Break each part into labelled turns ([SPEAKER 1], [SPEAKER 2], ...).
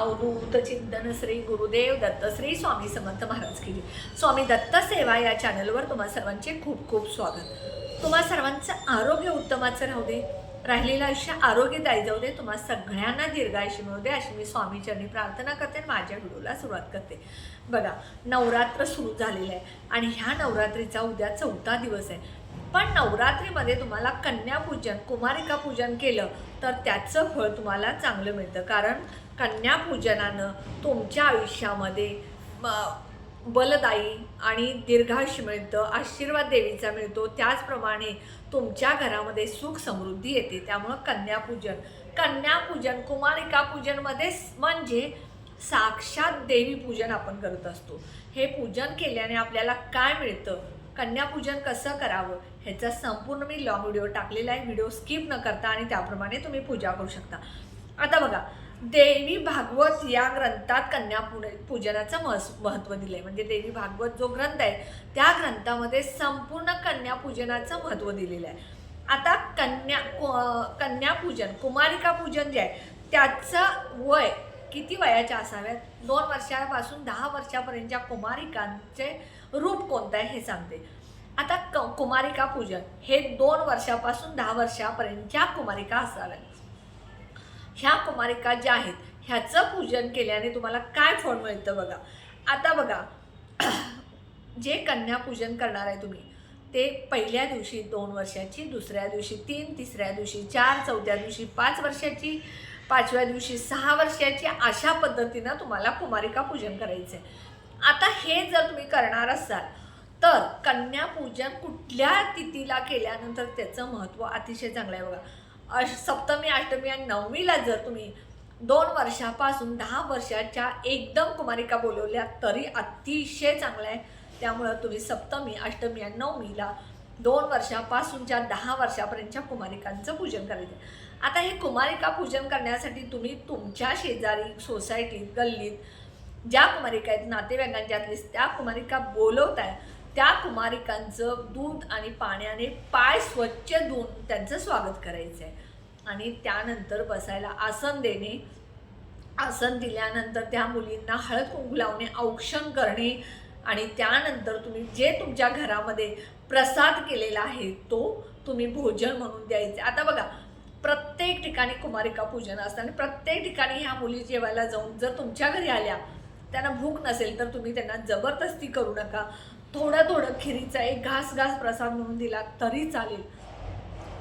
[SPEAKER 1] अवधूत चिंतन श्री गुरुदेव दत्त श्री स्वामी समर्थ महाराज केली स्वामी दत्त सेवा या चॅनलवर तुम्हा सर्वांचे खूप खूप स्वागत. तुम्हा सर्वांचं आरोग्य उत्तमाचं राहू दे. राहिलेलं आयुष्य आरोग्यदायी जाऊ दे. तुम्हा सगळ्यांना दीर्घायुष्य मिळू दे अशी मी स्वामीचरणी प्रार्थना करते आणि माझ्या व्हिडिओला सुरुवात करते. बघा नवरात्र सुरू झालेलं आहे आणि ह्या नवरात्रीचा उद्या चौथा दिवस आहे. पण नवरात्रीमध्ये तुम्हाला कन्यापूजन कुमारिका पूजन केलं तर त्याचं फळ तुम्हाला चांगलं मिळतं. कारण कन्यापूजनानं तुमच्या आयुष्यामध्ये बलदायी आणि दीर्घायुष्य मिळतं आशीर्वाद देवीचा मिळतो. त्याचप्रमाणे तुमच्या घरामध्ये सुख समृद्धी येते. त्यामुळं कन्यापूजन. कन्यापूजन कुमारिका पूजनमध्ये म्हणजे साक्षात देवी पूजन आपण करत असतो. हे पूजन केल्याने आपल्याला काय मिळतं? कन्यापूजन कसं करावं? ह्याचा संपूर्ण मी लॉंग व्हिडिओ टाकलेला आहे. व्हिडिओ स्किप न करता आणि त्याप्रमाणे तुम्ही पूजा करू शकता. आता बघा देवी भागवत या ग्रंथात कन्या पूजनाचं महस महत्त्व दिलं आहे म्हणजे देवी भागवत जो ग्रंथ आहे त्या ग्रंथामध्ये संपूर्ण कन्या पूजनाचं महत्त्व दिलेलं आहे. आता कन्या कु- कन्यापूजन कुमारिका पूजन जे आहे त्याचं वय किती वयाच्या असाव्यात? दोन वर्षापासून दहा वर्षापर्यंतच्या कुमारिकांचे रूप कोणतं आहे हे सांगते. आता क कुमारिका पूजन हे दोन वर्षापासून दहा वर्षापर्यंतच्या कुमारिका असाव्यात. ह्या कुमारिका ज्या आहेत ह्याचं पूजन केल्याने तुम्हाला काय फळ मिळतं बघा. आता बघा जे कन्यापूजन करणार आहे तुम्ही ते पहिल्या दिवशी दोन वर्षाची दुसऱ्या दिवशी तीन तिसऱ्या दिवशी चार चौथ्या दिवशी पाच वर्षाची पाचव्या दिवशी सहा वर्षाची अशा पद्धतीनं तुम्हाला कुमारिका पूजन करायचं आहे आता हे जर तुम्ही करणार असाल तर कन्यापूजन कुठल्या तिथीला केल्यानंतर त्याचं महत्त्व अतिशय चांगलं आहे बघा. अश सप्तमी अष्टमी आणि नवमीला जर तुम्ही दोन वर्षापासून दहा वर्षाच्या एकदम कुमारिका बोलवल्या तरी अतिशय चांगलं आहे. त्यामुळं तुम्ही सप्तमी अष्टमी आणि नवमीला दोन वर्षापासूनच्या दहा वर्षापर्यंतच्या कुमारिकांचं पूजन करायचं. आता हे कुमारिका पूजन करण्यासाठी तुम्ही तुमच्या शेजारी सोसायटीत गल्लीत ज्या कुमारिका आहेत नातेवाईकांच्यातली त्या कुमारिका बोलवताय त्या कुमारिकांचं दूध आणि पाण्याने पाय स्वच्छ धुवून त्यांचं स्वागत करायचं आहे आणि त्यानंतर बसायला आसन देणे. आसन दिल्यानंतर त्या मुलींना हळद कुंकू लावणे औक्षण करणे आणि त्यानंतर तुम्ही जे तुमच्या घरामध्ये प्रसाद केलेला आहे तो तुम्ही भोजन म्हणून द्यायचे. आता बघा प्रत्येक ठिकाणी कुमारिका पूजन असतं आणि प्रत्येक ठिकाणी ह्या मुली जेवायला जाऊन जर तुमच्या घरी आल्या त्यांना भूक नसेल तर तुम्ही त्यांना जबरदस्ती करू नका. थोडं थोडं खिरीचा एक घास घास प्रसाद म्हणून दिला तरी चालेल.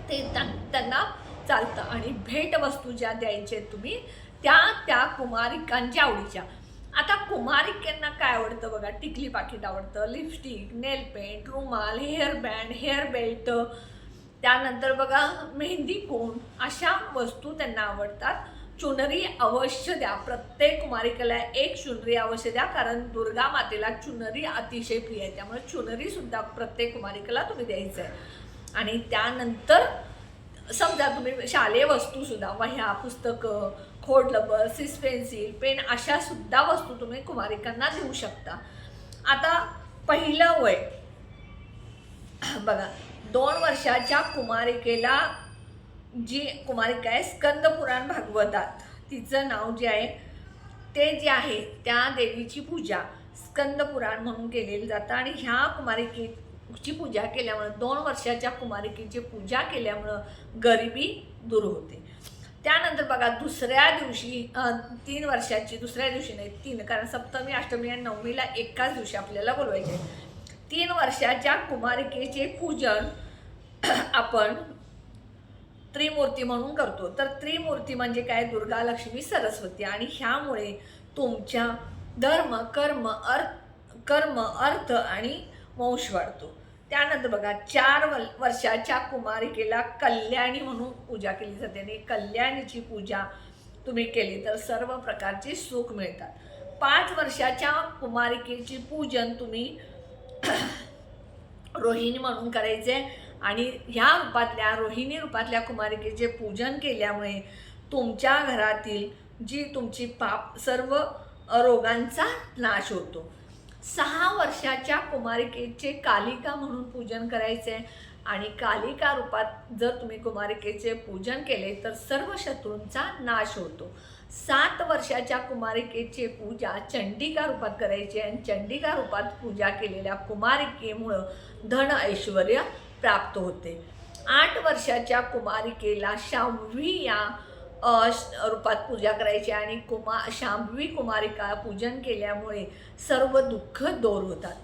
[SPEAKER 1] ते त्यां- त्यांना चालतं. आणि भेटवस्तू ज्या द्यायच्या आहेत तुम्ही त्या त्या कुमारिकांच्या आवडीच्या. आता कुमारिकांना काय आवडतं बघा? टिकली पाकिट आवडतं लिपस्टिक नेल पेंट रुमाल हेअर बँड हेअर बेल्ट त्यानंतर बघा मेहंदी कोण? अशा वस्तू त्यांना आवडतात. चुनरी अवश्य द्या. प्रत्येक कुमारिकेला एक चुनरी अवश्य द्या कारण दुर्गा मातेला चुनरी अतिशय प्रिय आहे. त्यामुळे चुनरीसुद्धा प्रत्येक कुमारिकेला तुम्ही द्यायचं आहे आणि त्यानंतर समजा तुम्ही शालेय वस्तू सुद्धा वह्या पुस्तकं खोड लबर सिस पेन्सिल पेन अशा सुद्धा वस्तू तुम्ही कुमारिकांना देऊ शकता. आता पहिलं वय. बघा दोन वर्षाच्या कुमारिकेला जी कुमारिका आहे स्कंद पुराण भागवतात. तिचं नाव जे आहे ते जे आहे त्या देवीची पूजा. स्कंद पुराण म्हणून केलेली जातं आणि ह्या कुमारिकेत ची पूजा केल्यामुळं दोन वर्षाच्या कुमारिकेची पूजा केल्यामुळं गरिबी दूर होते. त्यानंतर बघा दुसऱ्या दिवशी तीन वर्षाची दुसऱ्या दिवशी नाही तीन कारण सप्तमी अष्टमी आणि नवमीला एकाच दिवशी आपल्याला बोलवायचे. तीन वर्षाच्या कुमारिकेचे पूजन आपण त्रिमूर्ती म्हणून करतो. तर त्रिमूर्ती म्हणजे काय? दुर्गा लक्ष्मी सरस्वती. आणि ह्यामुळे तुमच्या धर्म कर्म अर्थ कर्म अर्थ आणि वंश वाढतो. त्यानंतर बघा चार व वर्षाच्या कुमारिकेला कल्याणी म्हणून पूजा केली जाते आणि कल्याणीची पूजा तुम्ही केली तर सर्व प्रकारचे सुख मिळतात. पाच वर्षाच्या कुमारिकेची पूजन तुम्ही रोहिणी म्हणून करायचे आणि ह्या रूपातल्या रोहिणी रूपातल्या कुमारिकेचे पूजन केल्यामुळे तुमच्या घरातील जी तुमची पाप सर्व रोगांचा नाश होतो. सहा वर्षाच्या कुमारिकेचे कालिका म्हणून पूजन करायचे. आणि कालिका रूपात जर तुम्ही कुमारिकेचे पूजन केले तर सर्व शत्रूंचा नाश होतो. सात वर्षाच्या कुमारिकेची पूजा चंडिका रूपात करायची आणि चंडिका रूपात पूजा केलेल्या कुमारिकेमुळं धन ऐश्वर प्राप्त होते. आठ वर्षाच्या कुमारिकेला शांभवी या रूपात पूजा करायची आणि कुमा शांभवी कुमारिका पूजन केल्यामुळे सर्व दुःख दूर होतात.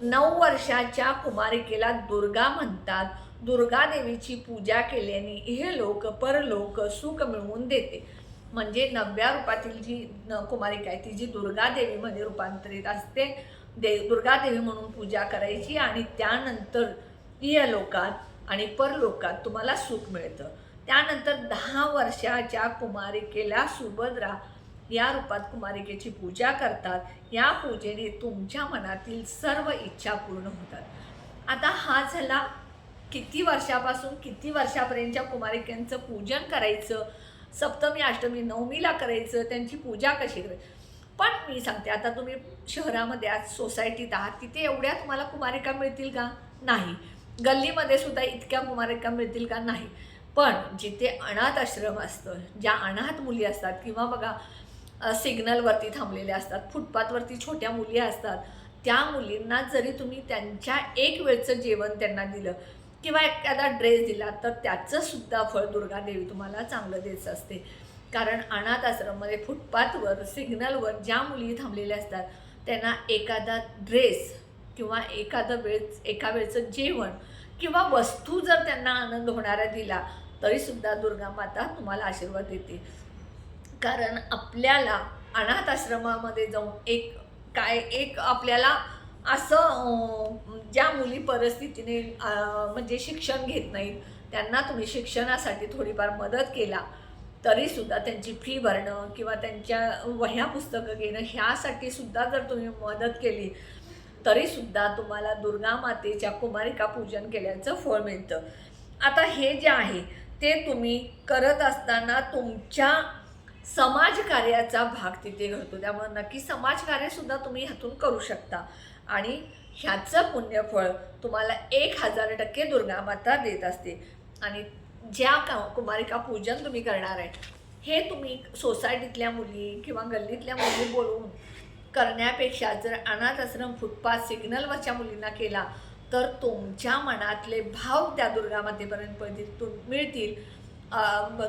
[SPEAKER 1] नऊ वर्षाच्या कुमारिकेला दुर्गा म्हणतात. दुर्गा देवीची पूजा केल्याने हे लोक परलोक सुख मिळवून देते. म्हणजे नवव्या रूपातील जी न- कुमारिका आहे ती जी दुर्गा देवीमध्ये रूपांतरित असते दे दुर्गा देवी म्हणून पूजा करायची आणि त्यानंतर इहलोकात आणि परलोकात तुम्हाला सुख मिळतं. त्यानंतर दहा वर्षाच्या कुमारिकेला सुभद्रा या रूपात कुमारिकेची पूजा करतात. या पूजेने तुमच्या मनातील सर्व इच्छा पूर्ण होतात. आता हा झाला किती वर्षापासून किती वर्षापर्यंतच्या कुमारिकांचं पूजन करायचं? सप्तमी अष्टमी नवमीला करायचं? त्यांची पूजा कशी करायची? पण मी सांगते आता तुम्ही शहरामध्ये आज सोसायटीत आहात तिथे एवढ्या तुम्हाला कुमारिका मिळतील का? नाही. गल्लीमध्ये सुद्धा इतक्या कुमारिका मिळतील का? नाही. पण जिथे अनाथ आश्रम असतं ज्या अनाथ मुली असतात किंवा बघा सिग्नलवरती थांबलेल्या असतात फुटपाथवरती छोट्या मुली असतात त्या मुलींना जरी तुम्ही त्यांच्या एक वेळचं जेवण त्यांना दिलं किंवा एखादा ड्रेस दिला तर त्याचंसुद्धा फळ दुर्गा देवी तुम्हाला चांगलं देत असते. कारण अनाथ आश्रममध्ये फुटपाथवर सिग्नलवर ज्या मुली थांबलेल्या असतात त्यांना एखादा ड्रेस किंवा एखादं वेळ एका वेळचं जेवण किंवा वस्तू जर त्यांना आनंद होणारा दिला तरीसुद्धा दुर्गा माता तुम्हाला आशीर्वाद देते. कारण आपल्याला अनाथ आश्रमामध्ये जाऊन एक काय एक आपल्याला असं ज्या मुली परिस्थितीने म्हणजे शिक्षण घेत नाहीत त्यांना तुम्ही शिक्षणासाठी थोडीफार मदत केला तरीसुद्धा त्यांची फी भरणं किंवा त्यांच्या वह्या पुस्तकं घेणं ह्यासाठी सुद्धा जर तुम्ही मदत केली तरीसुद्धा तुम्हाला दुर्गा मातेच्या कुमारिका पूजन केल्याचं फळ मिळतं. आता हे जे आहे ते तुम्ही करत असताना तुमच्या समाजकार्याचा भाग तिथे घडतो. त्यामुळे नक्की समाजकार्यसुद्धा तुम्ही ह्यातून करू शकता. आणि ह्याचं पुण्यफळ तुम्हाला एक हजार टक्के दुर्गा माता देत असते. आणि ज्या का कुमारिका पूजन तुम्ही करणार आहे हे तुम्ही सोसायटीतल्या मुली किंवा गल्लीतल्या मुली बोलवून करण्यापेक्षा जर अनाथ आश्रम फुटपाथ सिग्नलवरच्या मुलींना केला तर तुमच्या मनातले भाव त्या दुर्गामातेपर्यंत मिळतील.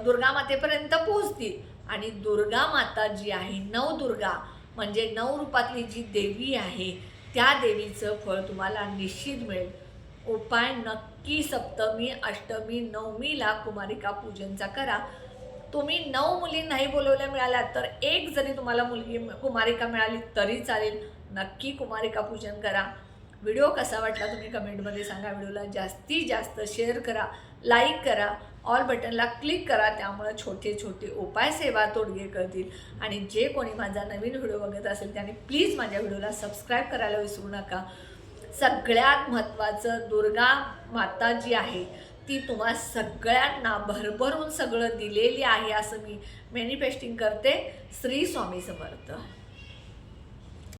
[SPEAKER 1] दुर्गामातेपर्यंत पोहोचतील. आणि दुर्गा माता जी आहे नवदुर्गा म्हणजे नऊ रूपातली जी देवी आहे त्या देवीचं फळ तुम्हाला निश्चित मिळेल. उपाय नक्की सप्तमी अष्टमी नवमीला कुमारिका पूजनचा करा. तुम्ही नऊ मुली नाही बोलवल्या मिळाल्या तर एक जरी तुम्हाला मुलगी कुमारिका मिळाली तरी चालेल. नक्की कुमारिका पूजन करा. व्हिडिओ कसा वाटला तुम्ही कमेंटमध्ये सांगा. व्हिडिओला जास्तीत जास्त शेअर करा लाईक करा ऑल बटनला क्लिक करा. त्यामुळं छोटे छोटे उपाय सेवा तोडगे करतील. आणि जे कोणी माझा नवीन व्हिडिओ बघत असेल त्याने प्लीज माझ्या व्हिडिओला सबस्क्राईब करायला विसरू नका. सगळ्यात महत्त्वाचं दुर्गा माता जी आहे. ती तुम्हा सगळ्यांना भरभरून सगळं दिलेली आहे असं मी मॅनिफेस्टिंग करते. श्री स्वामी समर्थ.